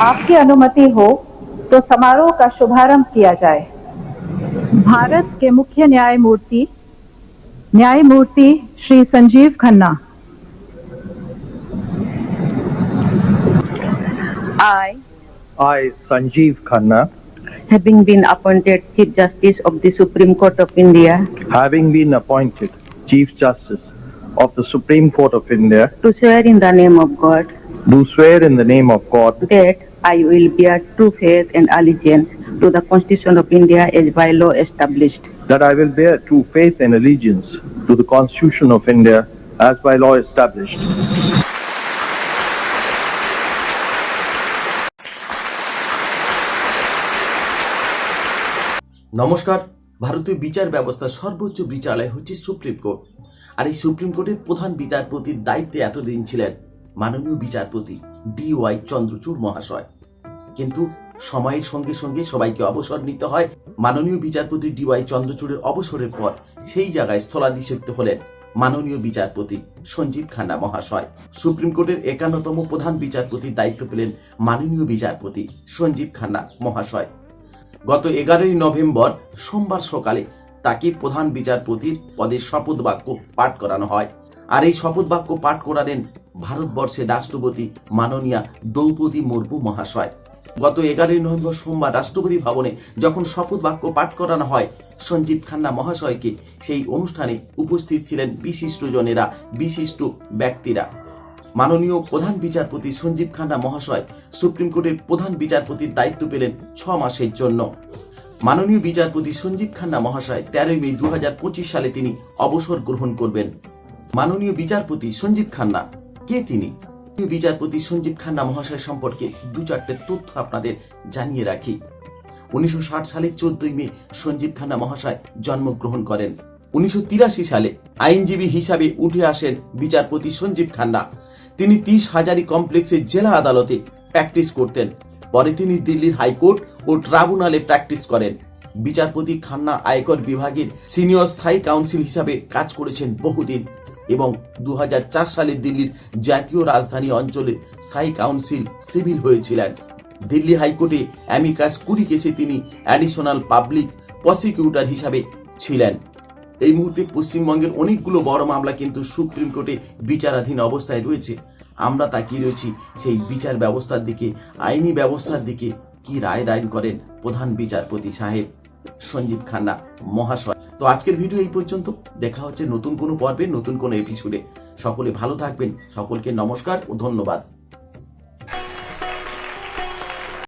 आपकी अनुमति हो तो समारोह का शुभारंभ किया जाए भारत के मुख्य न्यायमूर्ति न्यायमूर्ति Shri Sanjeev Khanna I, I, Sanjeev Khanna, having been appointed Chief Justice of the Supreme Court of India, having been appointed Chief Justice of the Supreme Court of India, to swear in the name of God do swear in the name of God that I will bear true faith and allegiance to the Constitution of India as by law established, that I will bear true faith and allegiance to the Constitution of India as by law established, নমস্কার ভারতীয় বিচার ব্যবস্থার সর্বোচ্চ বিচারালয় হচ্ছে supreme court আর এই supreme কোর্টের প্রধান বিচারপতির দায়িত্বে এতদিন ছিলেন মাননীয় বিচারপতি ডি ওয়াই চন্দ্রচূড় মহাশয়। কিন্তু সময়ের সঙ্গে সঙ্গে সবাইকে অবসর নিতে হয়। মাননীয় বিচারপতি ডি ওয়াই চন্দ্রচূড়ের অবসরের পর সেই জায়গায় স্থলাভিষিক্ত হলেন মাননীয় বিচারপতি সঞ্জীব খান্না মহাশয়। সুপ্রিম কোর্টের একান্নতম প্রধান বিচারপতির দায়িত্ব পেলেন মাননীয় বিচারপতি সঞ্জীব খান্না মহাশয়। গত এগারোই নভেম্বর সোমবার সকালে তাকে প্রধান বিচারপতির পদে শপথ বাক্য পাঠ করানো হয়। আর এই শপথ বাক্য পাঠ করালেন ভারতবর্ষের রাষ্ট্রপতি মাননীয়া দ্রৌপদী মুর্মু মহাশয়। গত এগারোই নভেম্বর সোমবার রাষ্ট্রপতি ভবনে যখন শপথ বাক্য পাঠ করানো হয়, সঞ্জীব খান্না মহাশয়কে সেই অনুষ্ঠানে উপস্থিত ছিলেন বিশিষ্ট জনেরা, বিশিষ্ট ব্যক্তিরা। মাননীয় প্রধান বিচারপতি সঞ্জীব খান্না মহাশয় সুপ্রিম কোর্টের প্রধান বিচারপতির দায়িত্ব পেলেন ছ মাসের জন্য। মাননীয় বিচারপতি সঞ্জীব খান্না মহাশয় তেরোই মে দু হাজার পঁচিশ সালে তিনি অবসর গ্রহণ করবেন। মাননীয় বিচারপতি সঞ্জীব খান্না। কে তিনি? বিচারপতি সঞ্জীব খান্না মহাশয় সম্পর্কে দু চারটে তথ্য আপনাদের জানিয়ে রাখি। উনিশশো সালের চোদ্দই মে সঞ্জীব খান্না মহাশয় জন্মগ্রহণ করেন। উনিশশো সালে আইনজীবী হিসাবে উঠে আসেন বিচারপতি সঞ্জীব খান্না। তিনি তিরিশ হাজারি কমপ্লেক্সের জেলা আদালতে প্র্যাকটিস করতেন। পরে তিনি দিল্লির হাইকোর্ট ও ট্রাইব্যুনালে প্র্যাকটিস করেন। বিচারপতি খান্না আয়কর বিভাগের সিনিয়র স্থায়ী কাউন্সিল হিসাবে কাজ করেছেন বহুদিন। এবং দু সালে দিল্লির জাতীয় রাজধানী অঞ্চলে স্থায়ী কাউন্সিল সিভিল হয়েছিলেন। দিল্লি হাইকোর্টে অ্যামিকাস কুরি কেসে তিনি অ্যাডিশনাল পাবলিক প্রসিকিউটর হিসাবে ছিলেন। এই মুহূর্তে পশ্চিমবঙ্গের অনেকগুলো বড় মামলা কিন্তু সুপ্রিম কোর্টে বিচারাধীন অবস্থায় রয়েছে। আমরা তাকিয়ে রয়েছি সেই বিচার ব্যবস্থার দিকে, আইনি ব্যবস্থার দিকে, কি রায় দায়ন করেন প্রধান বিচারপতি সাহেব। সঞ্জীব খান্না মহাশয়। তো আজকের ভিডিও এই পর্যন্ত। দেখা হচ্ছে নতুন কোনো পর্বে, নতুন কোনো এপিসোডে সকলে ভালো থাকবেন। সকলকে নমস্কার ও ধন্যবাদ।